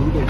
有点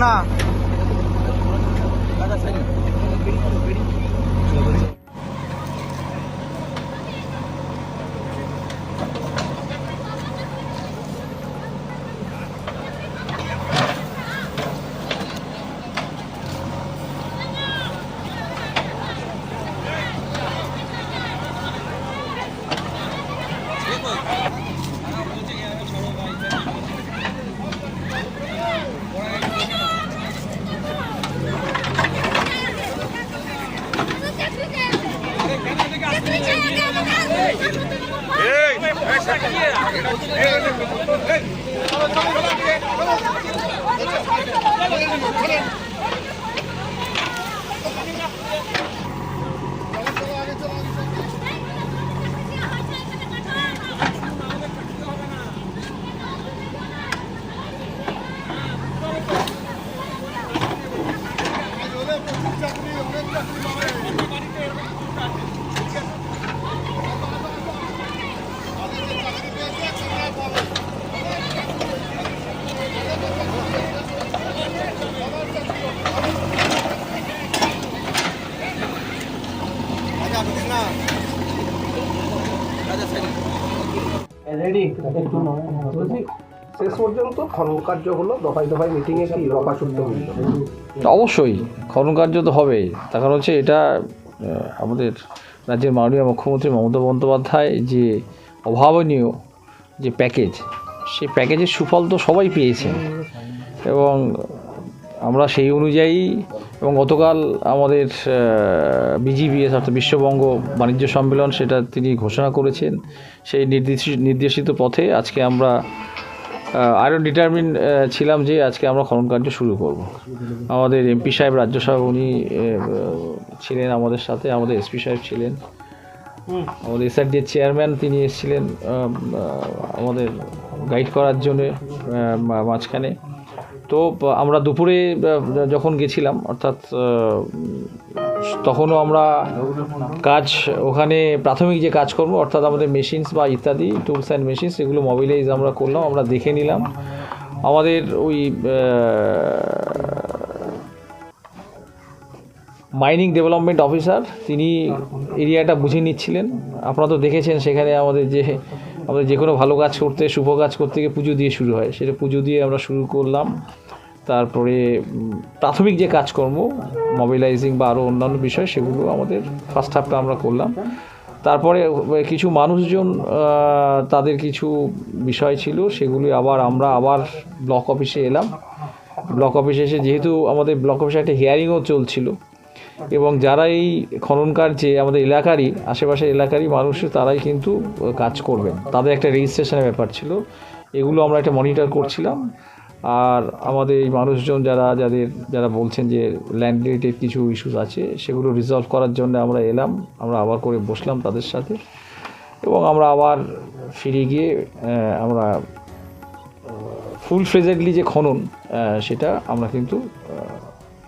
না। 我们下个月还有四个月我们就要开始了 অবশ্যই খনন কার্য তো হবেই তার কারণ হচ্ছে এটা আমাদের রাজ্যের মাননীয় মুখ্যমন্ত্রী মমতা বন্দ্যোপাধ্যায় যে অভাবনীয় যে প্যাকেজ, সেই প্যাকেজের সুফল তো সবাই পেয়েছেন। এবং আমরা সেই অনুযায়ী এবং গতকাল আমাদের বিজিবিএস অর্থাৎ বিশ্ববঙ্গ বাণিজ্য সম্মেলন সেটা তিনি ঘোষণা করেছেন। সেই নির্দেশ নির্দেশিত পথে আজকে আমরা আরও ডিটারমিন ছিলাম যে আজকে আমরা খনন কার্য শুরু করব। আমাদের এমপি সাহেব রাজ্যসভা উনি ছিলেন আমাদের সাথে আমাদের এসপি সাহেব ছিলেন। আমাদের এসআরডিএর চেয়ারম্যান তিনি এসেছিলেন আমাদের গাইড করার জন্যে মাঝখানে। তো আমরা দুপুরে যখন গেছিলাম, অর্থাৎ তখনও আমরা কাজ, ওখানে প্রাথমিক যে কাজকর্ম, অর্থাৎ আমাদের মেশিনস বা ইত্যাদি টুলস অ্যান্ড মেশিনস এগুলো মোবিলাইজ আমরা করলাম, আমরা দেখে নিলাম। আমাদের ওই মাইনিং ডেভেলপমেন্ট অফিসার তিনি এরিয়াটা বুঝে নিচ্ছিলেন। আপনারা তো দেখেছেন, সেখানে আমাদের যে আমাদের যে কোনো ভালো কাজ করতে, শুভ কাজ করতে গিয়ে পুজো দিয়ে শুরু হয়। সেটা পুজো দিয়ে আমরা শুরু করলাম। তারপরে প্রাথমিক যে কাজকর্ম মোবিলাইজিং বা আরও অন্যান্য বিষয়, সেগুলো আমাদের ফার্স্ট হাফটা আমরা করলাম। তারপরে কিছু মানুষজন তাদের কিছু বিষয় ছিল, সেগুলি আবার আমরা আবার ব্লক অফিসে এলাম। ব্লক অফিসে এসে যেহেতু আমাদের ব্লক অফিসে একটা হিয়ারিংও চলছিল এবং যারা এই খনন কার্যে আমাদের এলাকারই, আশেপাশের এলাকারই মানুষ, তারাই কিন্তু কাজ করবেন। তাদের একটা রেজিস্ট্রেশনের ব্যাপার ছিল। এগুলো আমরা একটা মনিটর করছিলাম। আর আমাদের এই মানুষজন যারা, যাদের, যারা বলছেন যে ল্যান্ড রিলেটেড কিছু ইস্যুস আছে, সেগুলো রিজলভ করার জন্য আমরা এলাম। আমরা আবার করে বসলাম তাদের সাথে। এবং আমরা আবার ফিরে গিয়ে আমরা ফুল ফ্রেজেডলি যে খনন সেটা আমরা কিন্তু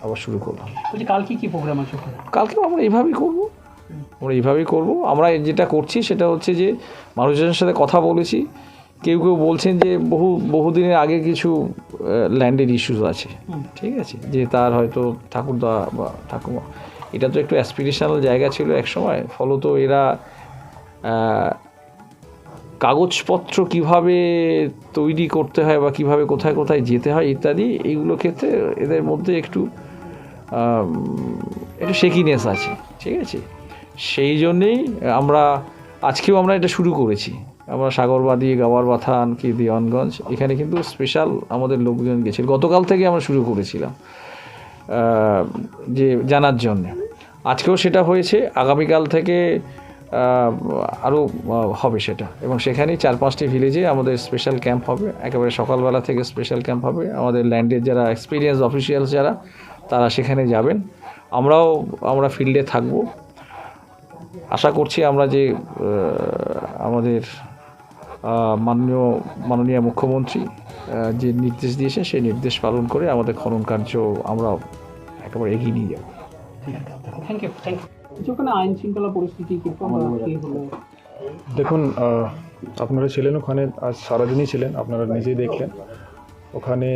আবার শুরু করলাম কালকে কি প্রোগ্রাম আছে কালকে আমরা এইভাবেই করব। আমরা এইভাবেই করব। আমরা যেটা করছি সেটা হচ্ছে যে মানুষজনের সাথে কথা বলেছি। কেউ কেউ বলছেন যে বহু বহুদিনের আগে কিছু ল্যান্ডের ইস্যুস আছে। ঠিক আছে? যে তার হয়তো ঠাকুরদা বা ঠাকুমা এটা তো একটু অ্যাসপিরেশনাল জায়গা ছিল এক সময়। ফলত এরা কাগজপত্র কীভাবে তৈরি করতে হয় বা কীভাবে কোথায় কোথায় যেতে হয় ইত্যাদি এইগুলো ক্ষেত্রে এদের মধ্যে একটু একটু শেকিনেস আছে, ঠিক আছে? সেই জন্যেই আমরা, আজকেও আমরা এটা শুরু করেছি। আমরা সাগরবাদী গাওয়ার বাথান কি দিওয়ানগঞ্জ, এখানে কিন্তু স্পেশাল আমাদের লোকজন গেছিল গতকাল থেকে আমরা শুরু করেছিলাম যে জানার জন্যে। আজকেও সেটা হয়েছে, আগামীকাল থেকে আরও হবে সেটা। এবং সেখানেই চার পাঁচটি ভিলেজে আমাদের স্পেশাল ক্যাম্প হবে। একেবারে সকালবেলা থেকে স্পেশাল ক্যাম্প হবে। আমাদের ল্যান্ডের যারা এক্সপিরিয়েন্স অফিসিয়ালস যারা তারা সেখানে যাবেন। আমরাও আমরা ফিল্ডে থাকব। আশা করছি আমরা যে আমাদের মাননীয় মাননীয় মুখ্যমন্ত্রী যে নির্দেশ দিয়েছে সেই নির্দেশ পালন করে আমাদের খনন কার্য আমরা একেবারে এগিয়ে নিয়ে যাব। থ্যাংক ইউ থ্যাংক ইউ ওখানে আইন শৃঙ্খলা পরিস্থিতি কীরকম বা কি হলো? দেখুন আপনারা ছিলেন ওখানে আজ সারাদিনই ছিলেন আপনারা নিজেই দেখলেন। ওখানে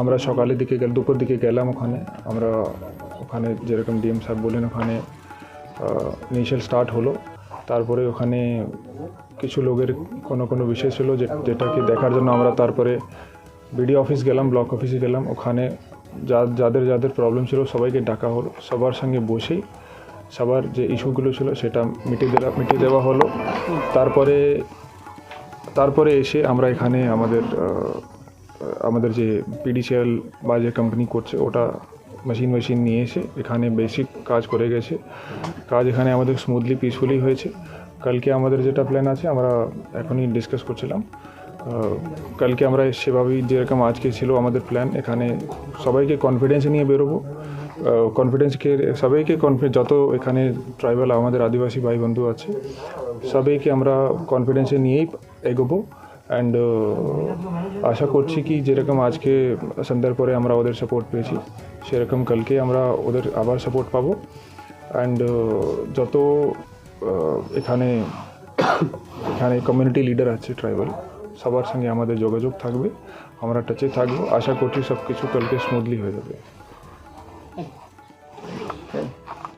আমরা সকালের দিকে গেল, দুপুর দিকে গেলাম ওখানে। আমরা ওখানে যেরকম ডিএম সাহেব বলেন ওখানে ইনিশিয়াল স্টার্ট হলো। তারপরে ওখানে কিছু লোকের কোনো কোনো বিষয় ছিল যেটাকে দেখার জন্য আমরা তারপরে বিডি অফিস গেলাম ব্লক অফিসে গেলাম। ওখানে যা, যাদের যাদের প্রবলেম ছিল সবাইকে ডাকা হলো, সবার সঙ্গে বসেই সবার যে ইস্যুগুলো ছিল সেটা মিটিয়ে দেওয়া মিটিয়ে দেওয়া হলো। তারপরে তারপরে এসে আমরা এখানে আমাদের আমাদের যে পিডিসিএল বা যে কোম্পানি করছে, ওটা মেশিন মেশিন নিয়ে এসে এখানে বেসিক কাজ করে গেছে। কাজ এখানে আমাদের স্মুথলি পিসফুলি হয়েছে। কালকে আমাদের যেটা প্ল্যান আছে, আমরা এখনই ডিসকাস করছিলাম। কালকে আমরা সেভাবেই যেরকম আজকে ছিল আমাদের প্ল্যান এখানে সবাইকে কনফিডেন্স নিয়ে বেরোবো। কনফিডেন্সকে সবাইকে কনফিডেন্স যত এখানে ট্রাইবাল আমাদের আদিবাসী ভাই বন্ধু আছে, সবাইকে আমরা কনফিডেন্সে নিয়েই এগোবো। অ্যান্ড আশা করছি কি যেরকম আজকে সন্ধ্যার পরে আমরা ওদের সাপোর্ট পেয়েছি, সেরকম কালকে আমরা ওদের আবার সাপোর্ট পাবো। অ্যান্ড যত এখানে এখানে কমিউনিটি লিডার আছে ট্রাইবাল সবার সঙ্গে আমাদের যোগাযোগ থাকবে, আমরা টাচে থাকব। আশা করছি সব কিছু কালকে স্মুথলি হয়ে যাবে।